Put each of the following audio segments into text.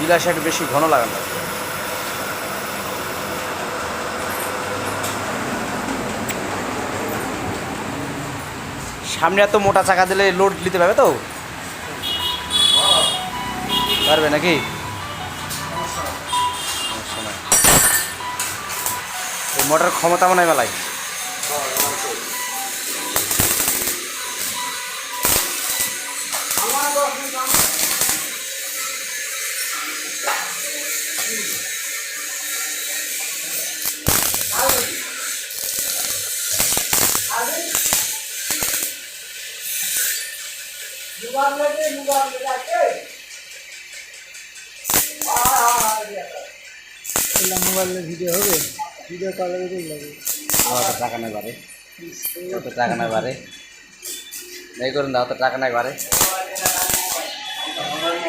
বিলাসে একটু বেশি ঘন লাগানো। সামনে এত মোটা চাকা দিলে লোড নিতে পারবে তো? পারবে নাকি? মোটর ক্ষমতা মনে হয় মেলায়। মোবাইলে ভিডিও হবে? ভিডিও কলে লাগে অত টাকা নাই বারে অত টাকা নাই বারে এই করুন দাও, তো টাকা নাই হুম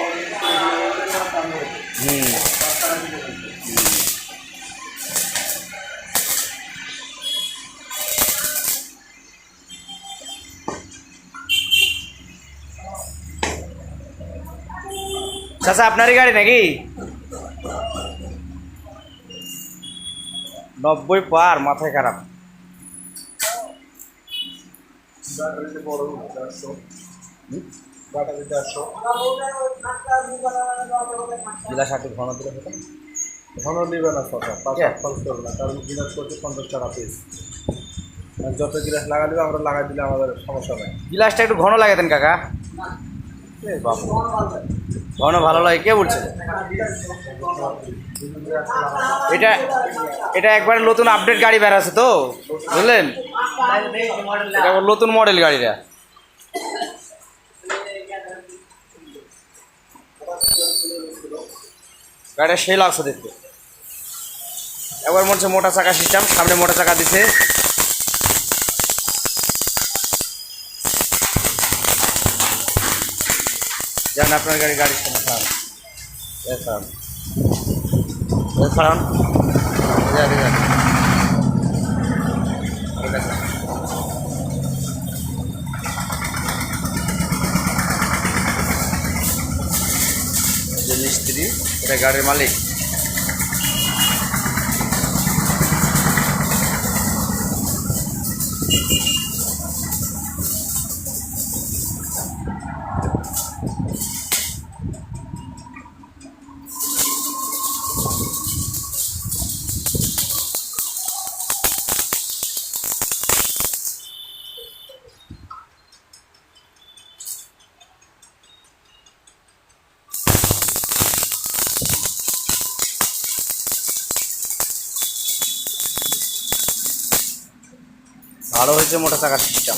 চাচা আপনারই গাড়ি নাকি? নব্বই পার মাথায় খারাপ। জেলা ষাটে ঘন দিলে? হতো ঘন নেবে না খরচ করবে না কারণ গিলাস করছে পঞ্চাশ টাকা পিস যত গিলাস লাগা দিবে আমরা লাগাই দিলে আমাদের সমস্যা নাই। গিলাসটা একটু ঘন লাগাতেন কাকা। এ ঘন ভালো লাগে কে বলছে? এটা এটা একবারে নতুন আপডেট গাড়ি বেরাচ্ছে তো বুঝলেন? এটা নতুন মডেল গাড়িটা গাড়িটা সেই লাগছে দেখতে। একবার মনে হচ্ছে মোটা চাকা সিস্টেম সামনে মোটা চাকা দিছে। যান আপনার গাড়ি গাড়ির সমস্যা। খান খান মিস্ত্রি এটা গাড়ির মালিক। ভালো হয়েছে মোটা চাকার সিস্টেম